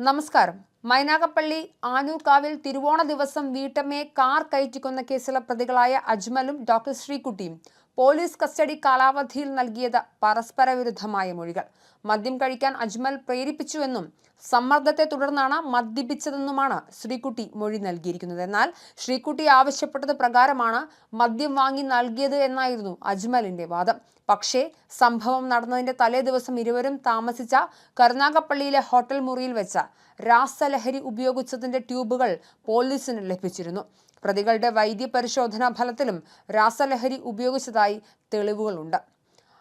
നമസ്കാരം. മൈനാഗപ്പള്ളി ആനൂർക്കാവിൽ തിരുവോണ ദിവസം വീട്ടമ്മയെ കാർ കയറ്റിക്കൊന്ന കേസിലെ പ്രതികളായ അജ്മലും ഡോക്ടർ ശ്രീകുട്ടിയും പോലീസ് കസ്റ്റഡി കാലാവധിയിൽ നൽകിയത് പരസ്പര വിരുദ്ധമായ മൊഴികൾ. മദ്യം കഴിക്കാൻ അജ്മൽ പ്രേരിപ്പിച്ചുവെന്നും സമ്മർദ്ദത്തെ തുടർന്നാണ് മദ്യപിച്ചതെന്നുമാണ് ശ്രീകുട്ടി മൊഴി നൽകിയിരിക്കുന്നത്. എന്നാൽ ശ്രീകുട്ടി ആവശ്യപ്പെട്ടത് പ്രകാരമാണ് മദ്യം വാങ്ങി നൽകിയത് എന്നായിരുന്നു അജ്മലിന്റെ വാദം. പക്ഷേ സംഭവം നടന്നതിന്റെ തലേ ദിവസം ഇരുവരും താമസിച്ച കരുനാഗപ്പള്ളിയിലെ ഹോട്ടൽ മുറിയിൽ വെച്ച രാസലഹരി ഉപയോഗിച്ചതിന്റെ ട്യൂബുകൾ പോലീസിന് ലഭിച്ചിരുന്നു. പ്രതികളുടെ വൈദ്യപരിശോധനാ ഫലത്തിലും രാസലഹരി ഉപയോഗിച്ചതായി തെളിവുകളുണ്ട്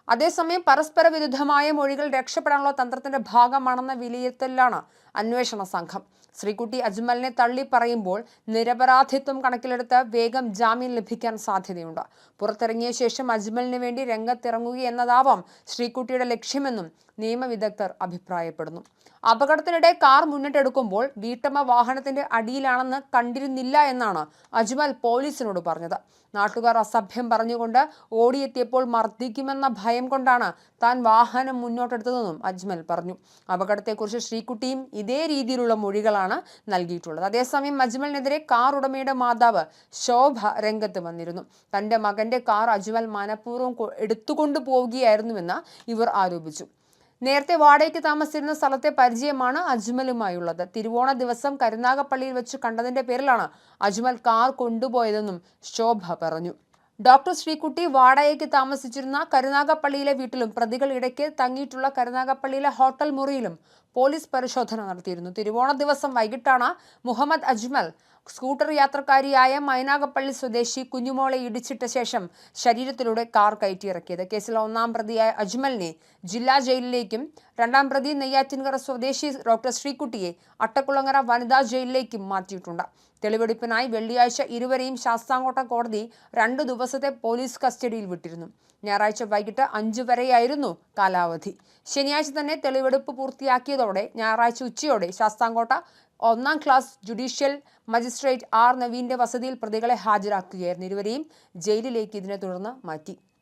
അതേസമയം പരസ്പര വിരുദ്ധമായ മൊഴികൾ രക്ഷപ്പെടാനുള്ള തന്ത്രത്തിന്റെ ഭാഗമാണെന്ന വിലയിരുത്തലിലാണ് അന്വേഷണ സംഘം. ശ്രീകുട്ടി അജ്മലിനെ തള്ളി പറയുമ്പോൾ നിരപരാധിത്വം കണക്കിലെടുത്ത് വേഗം ജാമ്യം ലഭിക്കാൻ സാധ്യതയുണ്ട്. പുറത്തിറങ്ങിയ ശേഷം അജ്മലിന് വേണ്ടി രംഗത്തിറങ്ങുകയെന്നതാവാം ശ്രീകുട്ടിയുടെ ലക്ഷ്യമെന്നും നിയമവിദഗ്ധർ അഭിപ്രായപ്പെടുന്നു. അപകടത്തിനിടെ കാർ മുന്നിട്ടെടുക്കുമ്പോൾ വീട്ടമ്മ വാഹനത്തിന്റെ അടിയിലാണെന്ന് കണ്ടിരുന്നില്ല എന്നാണ് അജ്മൽ പോലീസിനോട് പറഞ്ഞത്. നാട്ടുകാർ അസഭ്യം പറഞ്ഞുകൊണ്ട് ഓടിയെത്തിയപ്പോൾ മർദ്ദിക്കുമെന്ന ഭയം കൊണ്ടാണ് താൻ വാഹനം മുന്നോട്ടെടുത്തതെന്നും അജ്മൽ പറഞ്ഞു. അപകടത്തെക്കുറിച്ച് ശ്രീകുട്ടിയും ഇതേ രീതിയിലുള്ള മൊഴികളാണ് നൽകിയിട്ടുള്ളത്. അതേസമയം അജ്മലിനെതിരെ കാർ ഉടമയുടെ മാതാവ് ശോഭ രംഗത്ത് വന്നിരുന്നു. തന്റെ മകന്റെ കാർ അജ്മൽ മനഃപൂർവം എടുത്തുകൊണ്ടു പോവുകയായിരുന്നുവെന്ന് ഇവർ ആരോപിച്ചു. നേരത്തെ വാടകയ്ക്ക് താമസിച്ചിരുന്ന സ്ഥലത്തെ പരിചയമാണ് അജ്മലുമായുള്ളത്. തിരുവോണ ദിവസം കരുനാഗപ്പള്ളിയിൽ വെച്ച് കണ്ടതിന്റെ പേരിലാണ് അജ്മൽ കാർ കൊണ്ടുപോയതെന്നും ശോഭ പറഞ്ഞു. ഡോക്ടർ ശ്രീകുട്ടി വാടകയ്ക്ക് താമസിച്ചിരുന്ന കരുനാഗപ്പള്ളിയിലെ വീട്ടിലും പ്രതികൾ ഇടയ്ക്ക് തങ്ങിയിട്ടുള്ള കരുനാഗപ്പള്ളിയിലെ ഹോട്ടൽ മുറിയിലും പോലീസ് പരിശോധന നടത്തിയിരുന്നു. തിരുവോണ ദിവസം വൈകിട്ടാണ് മുഹമ്മദ് അജ്മൽ സ്കൂട്ടർ യാത്രക്കാരിയായ മൈനാഗപ്പള്ളി സ്വദേശി കുഞ്ഞുമോളെ ഇടിച്ചിട്ട ശേഷം ശരീരത്തിലൂടെ കാർ കയറ്റിയിറക്കിയത്. കേസിലെ ഒന്നാം പ്രതിയായ അജ്മലിനെ ജില്ലാ ജയിലിലേക്കും രണ്ടാം പ്രതി നെയ്യാറ്റിൻകര സ്വദേശി ഡോക്ടർ ശ്രീകുട്ടിയെ അട്ടക്കുളങ്ങര വനിതാ ജയിലിലേക്കും മാറ്റിയിട്ടുണ്ട്. തെളിവെടുപ്പിനായി വെള്ളിയാഴ്ച ഇരുവരെയും ശാസ്താംകോട്ട കോടതി രണ്ടു ദിവസത്തെ പോലീസ് കസ്റ്റഡിയിൽ വിട്ടിരുന്നു. ഞായറാഴ്ച വൈകിട്ട് അഞ്ചു വരെയായിരുന്നു കാലാവധി. ശനിയാഴ്ച തന്നെ തെളിവെടുപ്പ് പൂർത്തിയാക്കിയതോടെ ഞായറാഴ്ച ഉച്ചയോടെ ശാസ്താംകോട്ട ഒന്നാം ക്ലാസ് ജുഡീഷ്യൽ മജിസ്ട്രേറ്റ് ആർ നവീന്റെ വസതിയിൽ പ്രതികളെ ഹാജരാക്കുകയായിരുന്നു. ഇരുവരെയും ജയിലിലേക്ക് ഇതിനെ തുടർന്ന് മാറ്റി.